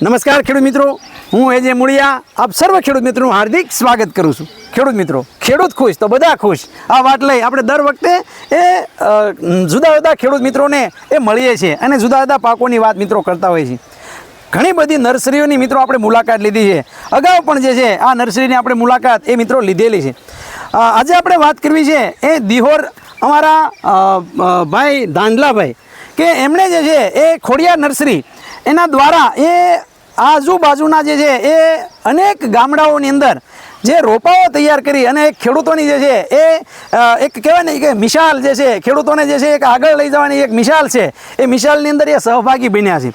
નમસ્કાર ખેડૂત મિત્રો. હું એજે મુળિયા, આપ સર્વ ખેડૂત મિત્રોનું હાર્દિક સ્વાગત કરું છું. ખેડૂત મિત્રો, ખેડૂત ખુશ તો બધા ખુશ. આ વાત લઈ આપણે દર વખતે એ જુદા જુદા ખેડૂત મિત્રોને એ મળીએ છીએ અને જુદા જુદા પાકોની વાત મિત્રો કરતા હોઈએ છીએ. ઘણી બધી નર્સરીઓની મિત્રો આપણે મુલાકાત લીધી છે. અગાઉ પણ જે છે, આ નર્સરીની આપણે મુલાકાત એ મિત્રો લીધેલી છે. આજે આપણે વાત કરવી છે એ દિહોર અમારા ભાઈ ધાંડલાભાઈ કે એમણે જે છે એ ખોડિયા નર્સરી એના દ્વારા એ આજુબાજુના જે છે એ અનેક ગામડાઓની અંદર જે રોપાઓ તૈયાર કરી અને ખેડૂતોની જે છે એ એક કહેવાય ને કે મિશાલ જે છે, ખેડૂતોને જે છે એક આગળ લઈ જવાની એક મિશાલ છે, એ મિશાલની અંદર એ સહભાગી બન્યા છે.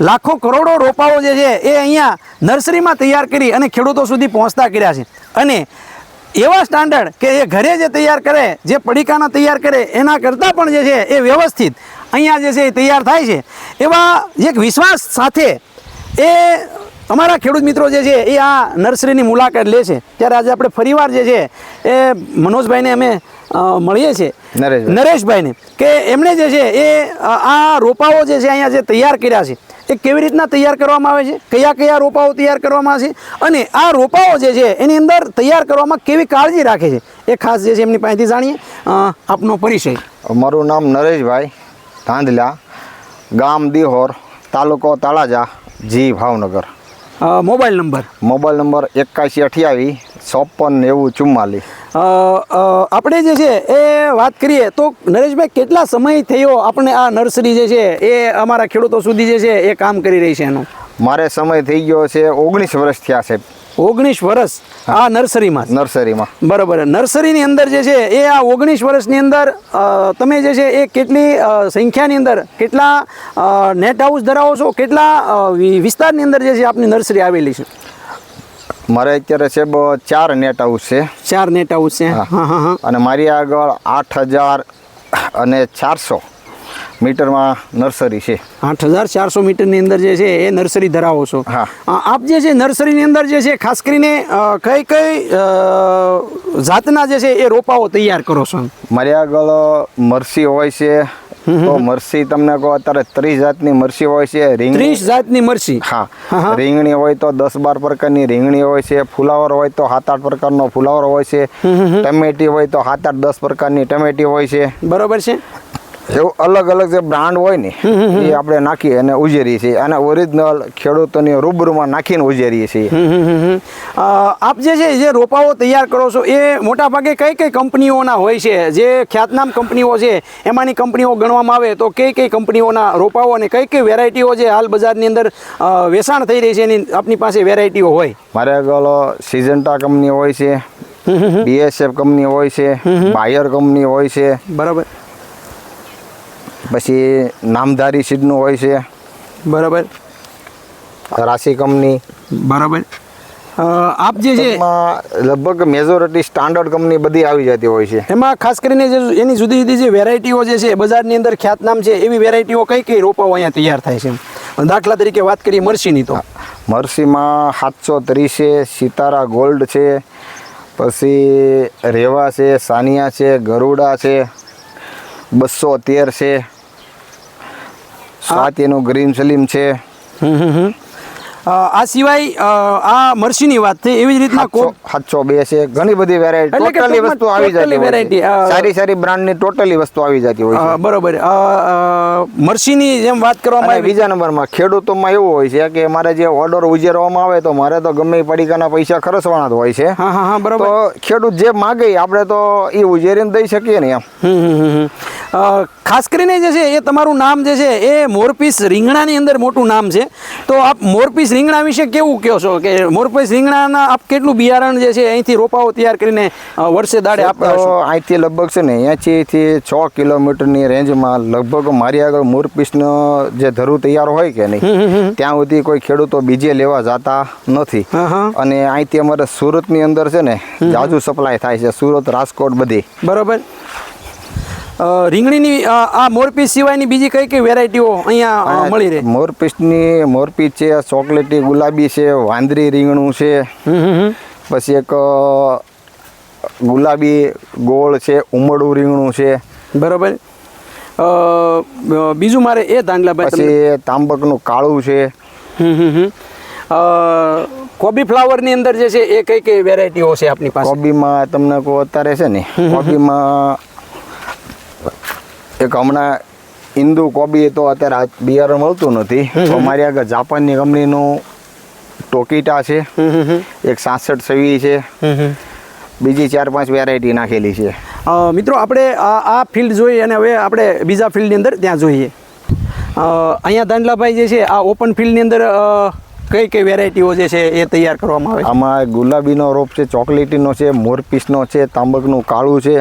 લાખો કરોડો રોપાઓ જે છે એ અહીંયા નર્સરીમાં તૈયાર કરી અને ખેડૂતો સુધી પહોંચતા કર્યા છે. અને એવા સ્ટાન્ડર્ડ કે એ ઘરે જે તૈયાર કરે, જે પડીકાના તૈયાર કરે, એના કરતાં પણ જે છે એ વ્યવસ્થિત અહીંયા જે છે એ તૈયાર થાય છે. એવા એક વિશ્વાસ સાથે એ અમારા ખેડૂત મિત્રો જે છે એ આ નર્સરીની મુલાકાત લે છે. ત્યારે આજે આપણે ફરીવાર જે છે એ મનોજભાઈને અમે મળીએ છીએ. નરેશભાઈ. નરેશભાઈને કે એમણે જે છે એ આ રોપાઓ જે છે અહીંયા જે તૈયાર કર્યા છે એ કેવી રીતના તૈયાર કરવામાં આવે છે? કયા કયા રોપાઓ તૈયાર કરવામાં આવે છે? અને આ રોપાઓ જે છે એની અંદર તૈયાર કરવામાં કેવી કાળજી રાખે છે? એ ખાસ જે છે એમની પાસેથી જાણીએ. આપનો પરિચય. મારું નામ નરેશભાઈ ધાંધલા ગામ દિહોર તાલુકો તાળાજા. જી Bhavnagar. Mobile number? Mobile number એકાશી અઠ્યાવીસ ચોપન નેવું ચુમ્માલીસ. આપણે જે છે એ વાત કરીએ તો નરેશભાઈ કેટલા સમય થયો આપણે આ નર્સરી જે છે એ અમારા ખેડૂતો સુધી જે છે એ કામ કરી રહી છે એનું? મારે સમય થઈ ગયો છે ઓગણીસ વર્ષ થયા છે. ઓગણીસ વર્ષ આ નર્સરીમાં. નર્સરીમાં. બરાબર. નર્સરીની અંદર જે છે એ આ ઓગણીસ વર્ષની અંદર તમે જે છે એ કેટલી સંખ્યાની અંદર કેટલા નેટ હાઉસ ધરાવો છો? કેટલા વિસ્તારની અંદર જે છે આપની નર્સરી આવેલી છે? મારે અત્યારે છે ચાર નેટ હાઉસ છે. ચાર નેટ હાઉસ છે. અને મારી આગળ આઠ હજાર અને ચારસો. મીટરમાં નર્સરી છે. આઠ હજાર ચારસો મીટરની અંદર જે છે એ નર્સરી ધરાવો છો. હા. આપ જે છે નર્સરીની અંદર જે છે ખાસ કરીને કઈ કઈ જાતના જે છે એ રોપાઓ તૈયાર કરો છો મારી આગળ મરસી હોય છે તો મરસી તમને કહો અત્યારે ત્રીસ જાતની મરસી હોય છે ત્રીસ જાતની મરસી? હા. રીંગણી હોય તો દસ બાર પ્રકારની રીંગણી હોય છે ફુલાવર હોય તો સાત આઠ પ્રકારનો ફુલાવર હોય છે ટમેટી હોય તો સાત આઠ દસ પ્રકારની ટમેટી હોય છે. બરોબર છે. એવું અલગ અલગ જે બ્રાન્ડ હોય ને એ આપણે નાખીએ અને ઉજેરીએ છીએ. અને ઓરિજિનલ ખેડૂતોની રૂબરૂમાં નાખીને ઉજેરીએ છીએ. આપ જે છે જે રોપાઓ તૈયાર કરો છો એ મોટા ભાગે કઈ કઈ કંપનીઓના હોય છે? જે ખ્યાતનામ કંપનીઓ છે એમાંની કંપનીઓ ગણવામાં આવે તો કઈ કઈ કંપનીઓના રોપાઓ અને કઈ કઈ વેરાયટીઓ જે હાલ બજારની અંદર વેચાણ થઈ રહી છે એની આપની પાસે વેરાયટીઓ હોય? મારે આગળ સિઝન્ટા કંપની હોય છે બીએસએફ કંપની હોય છે બાયર કંપની હોય છે. બરાબર. પછી નામધારી સીડનું હોય છે. બરાબર. રાશિ કંપની. બરાબર. આપ જે છે લગભગ મેજોરિટી સ્ટાન્ડર્ડ કંપની બધી આવી જતી હોય છે. એમાં ખાસ કરીને જે એની જુદી જુદી જે વેરાયટીઓ જે છે બજારની અંદર ખ્યાતનામ છે એવી વેરાયટીઓ કઈ કઈ રોપાઓ અહીંયા તૈયાર થાય છે? દાખલા તરીકે વાત કરીએ મરસીની તો. મરસીમાં સાતસો ત્રીસ છે સિતારા ગોલ્ડ છે પછી રેવા છે સાનિયા છે ગરુડા છે બસો તેર છે સ્વાતિનું ગ્રીન સલીમ છે. હમ હમ હમ. આ સિવાય આ આ મરસીની વાત થઈ એવી જ રીતના કો સાતસો બે છે. ઘણી બધી વેરાયટી ટોટલી વસ્તુ આવી જતી વેરાયટી સારી સારી બ્રાન્ડની ટોટલી વસ્તુ આવી જતી હોય છે. બરોબર. મરસીની જેમ વાત કરવામાં આવે બીજા નંબરમાં ખેડૂતોમાં એવું હોય છે કે મારે જે ઓર્ડર ઉજેરવામાં આવે તો મારે તો ગમે પડીકાના પૈસા ખર્ચવાના જ હોય છે. હા હા હા બરોબર. ખેડૂત જે માગે આપણે તો એ ઉજેરીને દઈ શકીએ ને એમ. ખાસ કરીને જે છે એ તમારું નામ જે છે એ મોરપીસ રીંગણાની અંદર મોટું નામ છે. તો આપ મોરપીસ રીંગણા વિશે કેવું કહો છો? કે મોરપીસ રીંગણાના આપ કેટલું બિયારણ જે છે અહીંથી રોપાઓ તૈયાર કરીને વર્ષે દાડે આપતા તો અહીંથી લગભગ છે ને અહીંયાથી છ કિલોમીટરની રેન્જમાં લગભગ મારી આગળ મોરપીસનો જે ધરું તૈયાર હોય કે નહીં ત્યાં સુધી કોઈ ખેડૂતો બીજે લેવા જતા નથી. અને અહીંથી અમારે સુરતની અંદર છે ને જાજુ સપ્લાય થાય છે. સુરત રાજકોટ બધી. બરોબર. રીંગણીની આ મોરપીસ સિવાયની બીજી કઈ કઈ વેરાયટીઓ અહીંયા મળી રહે? મોરપીસની મોરપીસ છે ચોકલેટી ગુલાબી છે વાંદરી રીંગણું છે. પછી એક ગુલાબી ગોળ છે ઉમળું રીંગણું છે. બરોબર. બીજું મારે એ દાંડલાભાઈ પછી તાંબકનું કાળું છે. કોબી ફ્લાવરની અંદર જે છે એ કઈ કઈ વેરાયટીઓ છે આપની પાસે? કોબીમાં તમને કહો અત્યારે છે ને કોબીમાં એક હમણાં ઇન્દુ કોબી તો અત્યારે બિયારણ મળતું નથી. અમારી આગળ જાપાનની કંપનીનું ટોકીટા છે. એક સાસઠ સવી છે. બીજી ચાર પાંચ વેરાયટી નાખેલી છે. મિત્રો આપણે આ ફિલ્ડ જોઈએ અને હવે આપણે બીજા ફિલ્ડની અંદર ત્યાં જોઈએ. અહીંયા દાંડલાભાઈ જે છે આ ઓપન ફિલ્ડની અંદર કઈ કઈ વેરાયટીઓ જે છે એ તૈયાર કરવામાં આવે છે? આમાં ગુલાબીનો રોપ છે ચોકલેટીનો છે મોરપીસનો છે તાંબકનું કાળું છે.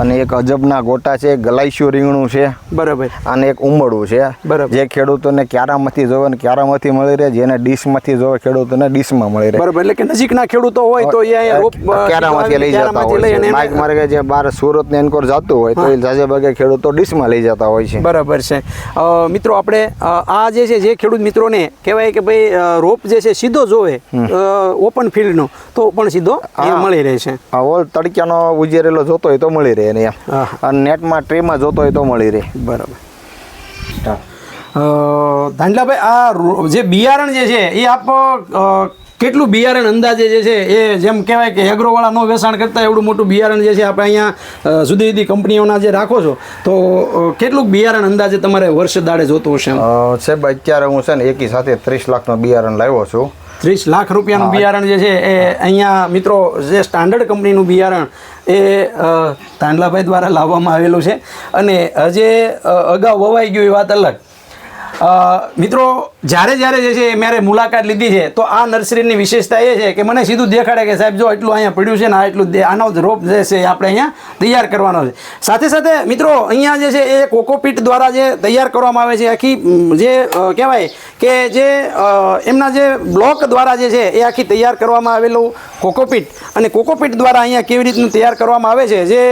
અને એક અજબના ગોટા છે ગલાઈસ્યું રીંગણું છે બરાબર. અને એક ઉમળું છે. બરાબર. જે ખેડૂતોને ક્યારામાંથી જોવે ને ક્યારામાંથી મળી રહે જેને ડીશમાંથી જોવે ખેડૂતોને ડીશમાં મળી રહે. બરાબર એટલે કે નજીકના ખેડૂતો હોય તો ક્યારામાંથી લઈ જતા હોય છે. માઇક માર્ગે જે બહાર સુરત ને એનકોર જતું હોય તો એ જાજે ભાગે ખેડૂતો ડીશમાં લઈ જતા હોય છે. બરાબર છે. મિત્રો આપણે આ જે છે જે ખેડૂત મિત્રોને કહેવાય કે ભાઈ રોપ જે છે સીધો જોવે ઓપન ફિલ્ડનો તો પણ સીધો મળી રહે છે. આ ઓલ તડક્યાનો ઉજેરેલો જોતો હોય તો મળી રહે ને અને નેટમાં ટ્રેમાં જોતો હોય તો મળી રહે. બરાબર. ધાંડલાભાઈ આ જે બિયારણ જે છે એ આપ કેટલું બિયારણ અંદાજે જે છે એ જેમ કહેવાય કે એગ્રોવાળા ન વેચાણ કરતાં એવડું મોટું બિયારણ જે છે આપણે અહીંયા જુદી જુદી કંપનીઓના જે રાખો છો તો કેટલું બિયારણ અંદાજે તમારે વર્ષ દાડે જોતું હશે સાહેબ અત્યારે હું છે ને એકી સાથે ત્રીસ લાખનો બિયારણ લાવ્યો છું. ત્રીસ લાખ રૂપિયાનું બિયારણ જે છે એ અહીંયા મિત્રો જે સ્ટાન્ડર્ડ કંપનીનું બિયારણ એ તાંડલાભાઈ દ્વારા લાવવામાં આવેલું છે. અને હજે અગાઉ વવાઈ ગયું એ વાત અલગ. મિત્રો, જ્યારે જ્યારે જે છે એ મારે મુલાકાત લીધી છે, તો આ નર્સરીની વિશેષતા એ છે કે મને સીધું દેખાડે કે સાહેબ જો એટલું અહીંયા પડ્યું છે ને આ એટલું આનો રોપ જે છે આપણે અહીંયા તૈયાર કરવાનો છે. સાથે સાથે, મિત્રો, અહીંયા જે છે એ કોકોપીટ દ્વારા જે તૈયાર કરવામાં આવે છે, આખી જે કહેવાય કે જે એમના જે બ્લોક દ્વારા જે છે એ આખી તૈયાર કરવામાં આવેલું કોકોપીટ. અને કોકોપીટ દ્વારા અહીંયા કેવી રીતનું તૈયાર કરવામાં આવે છે, જે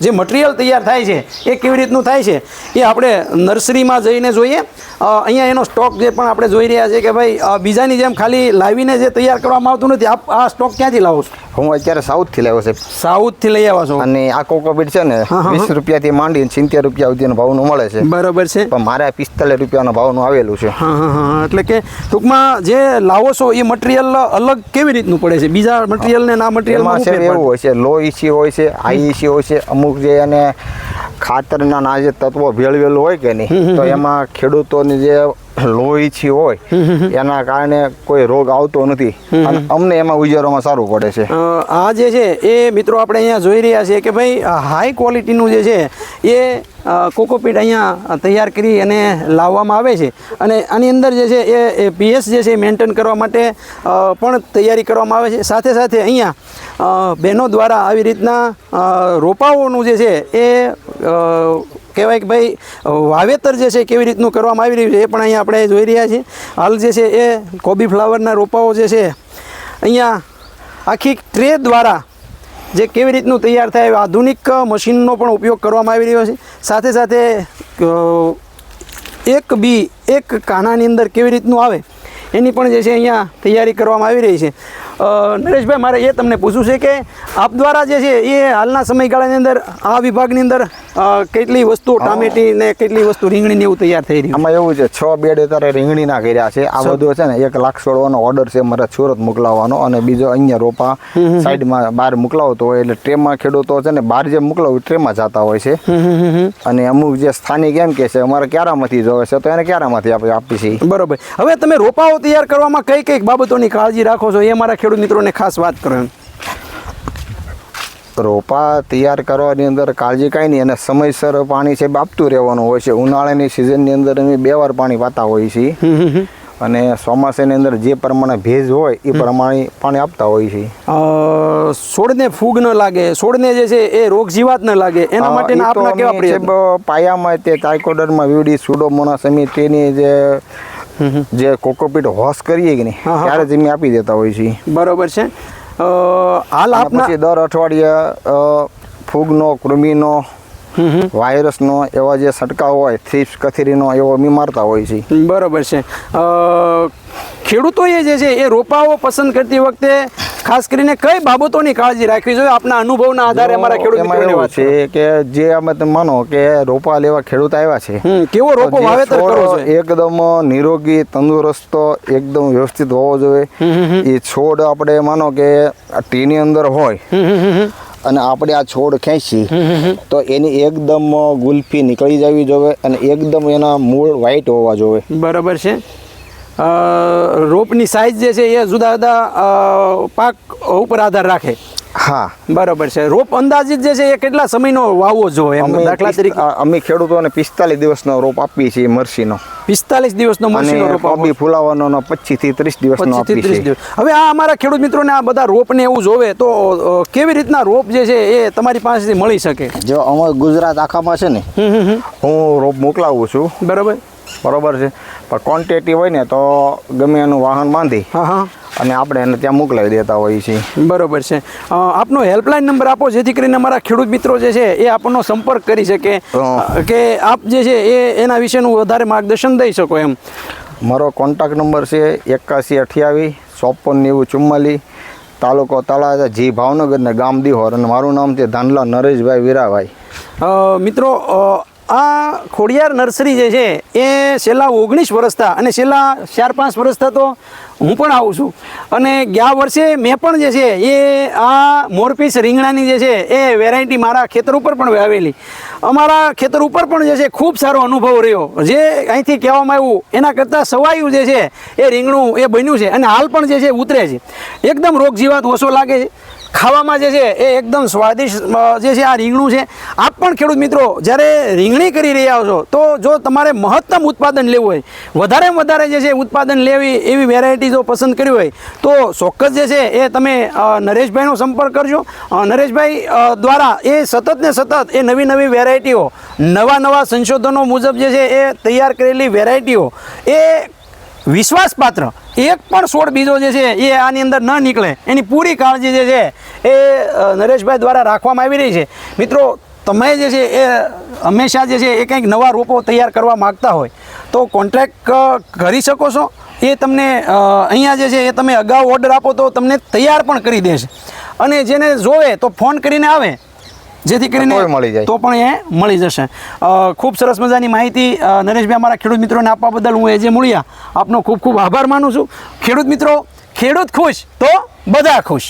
જે મટીરિયલ તૈયાર થાય છે, એ કેવી રીતનું થાય છે, એ આપણે નર્સરીમાં જઈને જોઈએ. અહીંયા એનો સ્ટોક જે પણ આપણે જોઈ રહ્યા છે કે ભાઈ બીજાની જેમ ખાલી લાવીને જે તૈયાર કરવામાં આવતું નથી આપ આ સ્ટોક ક્યાંથી લાવો છો? હું અત્યારે સાઉથથી લાવ્યો છે સાઉથથી લઈ આવ્યા છો? અને આ કોકોપીટ છે ને વીસ રૂપિયાથી માંડીને સિત્તેર રૂપિયા સુધીનો ભાવનું મળે છે. બરાબર છે. પણ મારે પિસ્તાલીસ રૂપિયાનો ભાવનું આવેલું છે. એટલે કે ટૂંકમાં જે લાવો છો એ મટીરિયલ અલગ કેવી રીતનું પડે છે? બીજા મટીરિયલ ને ના મટીરિયલમાં છે એવું હોય છે લો ઇસી હોય છે હાઈ ઇસી હોય છે અમુક જે એને ખાતરના ના જે તત્વો ભેળવેલું હોય કે નહીં તો એમાં ખેડૂતોની જે લો ઇસી હોય એના કારણે કોઈ રોગ આવતો નથી. અને અમને એમાં ઉજારોમાં સારું પડે છે. આ જે છે એ મિત્રો આપણે અહીંયા જોઈ રહ્યા છીએ કે ભાઈ હાઈ ક્વોલિટીનું જે છે એ કોકોપીટ અહીંયા તૈયાર કરી અને લાવવામાં આવે છે. અને આની અંદર જે છે એ પીએસ જે છે મેન્ટેન કરવા માટે પણ તૈયારી કરવામાં આવે છે. સાથે સાથે અહીંયા બહેનો દ્વારા આવી રીતના રોપાઓનું જે છે એ કહેવાય કે ભાઈ વાવેતર જે છે કેવી રીતનું કરવામાં આવી રહ્યું છે એ પણ અહીંયા આપણે જોઈ રહ્યા છીએ. હાલ જે છે એ કોબી ફ્લાવરના રોપાઓ જે છે, અહીંયા આખી ટ્રે દ્વારા જે કેવી રીતનું તૈયાર થાય આધુનિક મશીનનો પણ ઉપયોગ કરવામાં આવી રહ્યો છે. સાથે સાથે એક બી, એક કાનાની અંદર કેવી રીતનું આવે એની પણ જે છે અહીંયા તૈયારી કરવામાં આવી રહી છે. નરેશભાઈ મારે એ તમને પૂછવું છે કે આપ દ્વારા જે છે એ હાલના સમયગાળાની અંદર આ વિભાગની અંદર કેટલી વસ્તુ ટામેટી ને કેટલી વસ્તુ રીંગણી ને એવું તૈયાર થઈ રહ્યું? આમાં એવું છે છ બેડ અત્યારે રીંગણીના કર્યા છે. આ બધું છે ને એક લાખ છોડવાનો ઓર્ડર છે મારે સુરત મોકલાવવાનો અને બીજો અહીંયા રોપા સાઈડમાં બહાર મોકલાવતો હોય એટલે ટ્રેમાં ખેડૂતો છે ને બહાર જે મોકલાવું ટ્રેમાં જતા હોય છે. અને અમુક જે સ્થાનિક એમ કે છે અમારે ક્યારામાંથી જોવે છે તો એને ક્યારામાંથી આપણે આપીએ છીએ બરોબર. હવે તમે રોપાઓ તૈયાર કરવામાં કઈ કઈ બાબતોની કાળજી રાખો છો? એ મારા ખેડૂત મિત્રોને ખાસ વાત કરો એમ. રોપા તૈયાર કરવાની અંદર કાળજી કાંઈ નહીં અને સમયસર પાણી છે આપતું રહેવાનું હોય છે. ઉનાળાની સિઝનની અંદર અમે બે વાર પાણી પાતા હોઈએ છીએ. અને ચોમાસાની અંદર જે પ્રમાણે ભેજ હોય એ પ્રમાણે પાણી આપતા હોઈએ છીએ. અ, છોડને ફૂગ ન લાગે. છોડને જે છે એ રોગ જીવાત ન લાગે. એના તો આપણા કેવા પાયામાં તે ટાઇકોડરમાં વીડી સુડોમોનાસ અમે તેની જે જે કોકોપીટ હોશ કરીએ કે નહીં. ત્યારે જ અમે આપી દેતા હોઈએ છીએ બરોબર છે હાલ આપના દર અઠવાડિયે ફૂગનો કૃમિનો. વાયરસનો એવા જે છંટકાવ હોય થ્રીપ્સ કથેરીનો એવો અમે મારતા હોય છે બરોબર છે. ખેડૂતો ખેડૂતોએ જે છે એ રોપાઓ પસંદ કરતી વખતે ખાસ કરીને કઈ બાબતોની કાળજી રાખવી જોઈએ? આપના અનુભવના આધારે અમારા ખેડૂત એવું વાત છે કે જે અમે તમે માનો કે રોપા લેવા ખેડૂત આવ્યા છે કેવો રોપો વાવેતર કરવો જોઈએ? એકદમ નિરોગી તંદુરસ્ત એકદમ વ્યવસ્થિત હોવો જોઈએ. એ છોડ આપણે માનો કે ટીની અંદર હોય. અને આપણે આ છોડ ખેંચી તો એની એકદમ ગુલ્ફી નીકળી જવી જોઈએ અને એકદમ એના મૂળ વ્હાઈટ હોવા જોઈએ બરાબર છે. રોપની સાઇઝ જે છે એ જુદા જુદા પાક ઉપર આધાર રાખે. હા. બરાબર છે. રોપ અંદાજિત જે છે એ કેટલા સમયનો વાવવો જોઈએ? એમ દાખલા તરીકે. અમે ખેડૂતોને પિસ્તાલીસ દિવસનો રોપ આપીએ છીએ મરસીનો. પિસ્તાલીસ દિવસનો મરસીનો રોપ આપી. ફૂલાવાનો પચીસથી ત્રીસ દિવસનો આપીએ છીએ. હવે આ અમારા ખેડૂત મિત્રોને આ બધા રોપને એવું જોવે તો કેવી રીતના રોપ જે છે એ તમારી પાસેથી મળી શકે? જો અમારે ગુજરાત આખામાં છે ને. હું રોપ મોકલાવું છું. બરાબર. બરોબર છે. પણ ક્વોન્ટિટી હોય ને તો ગમે એનું વાહન બાંધી હા હા. અને આપણે એને ત્યાં મોકલાવી દેતા હોઈએ છીએ. બરોબર છે. આપનો હેલ્પલાઇન નંબર આપો જેથી કરીને અમારા ખેડૂત મિત્રો જે છે એ આપણનો સંપર્ક કરી શકે. કે આપ જે છે એ એના વિશેનું વધારે માર્ગદર્શન દઈ શકો એમ. મારો કોન્ટેક્ટ નંબર છે એકાસી અઠ્યાવીસ ચોપન નેવું ચુમ્માલીસ તાલુકો તળાજા જી ભાવનગર ને ગામ દિહોર અને મારું નામ છે ધાનલા નરેશભાઈ વીરાભાઈ. મિત્રો આ ખોડિયાર નર્સરી જે છે, એ છેલ્લા ઓગણીસ વર્ષતા અને છેલ્લા ચાર પાંચ વર્ષતા તો હું પણ આવું છું. અને ગયા વર્ષે મેં પણ જે છે, એ આ મોરપીસ રીંગણાની જે છે, એ વેરાયટી મારા ખેતર ઉપર પણ વાવેલી અમારા ખેતર ઉપર પણ જે છે, ખૂબ સારો અનુભવ રહ્યો. જે અહીંથી કહેવામાં આવ્યું, એના કરતાં સવાયું જે છે, એ રીંગણું એ બન્યું છે અને હાલ પણ જે છે, ઉતરે છે. એકદમ રોગ જીવાત ઓછો લાગે છે. ખાવામાં જે છે એ એકદમ સ્વાદિષ્ટ જે છે આ રીંગણું છે. આપ પણ ખેડૂત મિત્રો, જ્યારે રીંગણી કરી રહ્યા છો, તો જો તમારે મહત્તમ ઉત્પાદન લેવું હોય, વધારેમાં વધારે જે છે ઉત્પાદન લેવી એવી વેરાયટી જો પસંદ કરી હોય, તો ચોક્કસ જે છે એ તમે નરેશભાઈનો સંપર્ક કરજો. નરેશભાઈ દ્વારા એ સતત ને સતત એ નવી નવી વેરાયટીઓ નવા નવા સંશોધનો મુજબ જે છે એ તૈયાર કરેલી વેરાયટીઓ એ વિશ્વાસપાત્ર. એક પણ છોડ બીજો જે છે, એ આની અંદર ન નીકળે. એની પૂરી કાળજી જે છે, એ નરેશભાઈ દ્વારા રાખવામાં આવી રહી છે. મિત્રો, તમે જે છે, એ હંમેશા જે છે, એ કંઈક નવા રોપો તૈયાર કરવા માગતા હોય. તો કોન્ટ્રાક્ટ કરી શકો છો. એ તમને અહીંયા જે છે, એ તમે અગાઉ ઓર્ડર આપો તો તમને તૈયાર પણ કરી દેશે. અને જેને જોવે તો ફોન કરીને આવે. જેથી કરીને મળી જાય. તો પણ એ મળી જશે. ખૂબ સરસ મજાની માહિતી નરેશભાઈ અમારા ખેડૂત મિત્રોને આપવા બદલ હું એજે મૂળિયા આપનો ખૂબ ખૂબ આભાર માનું છું. ખેડૂત મિત્રો ખેડૂત ખુશ તો બધા ખુશ.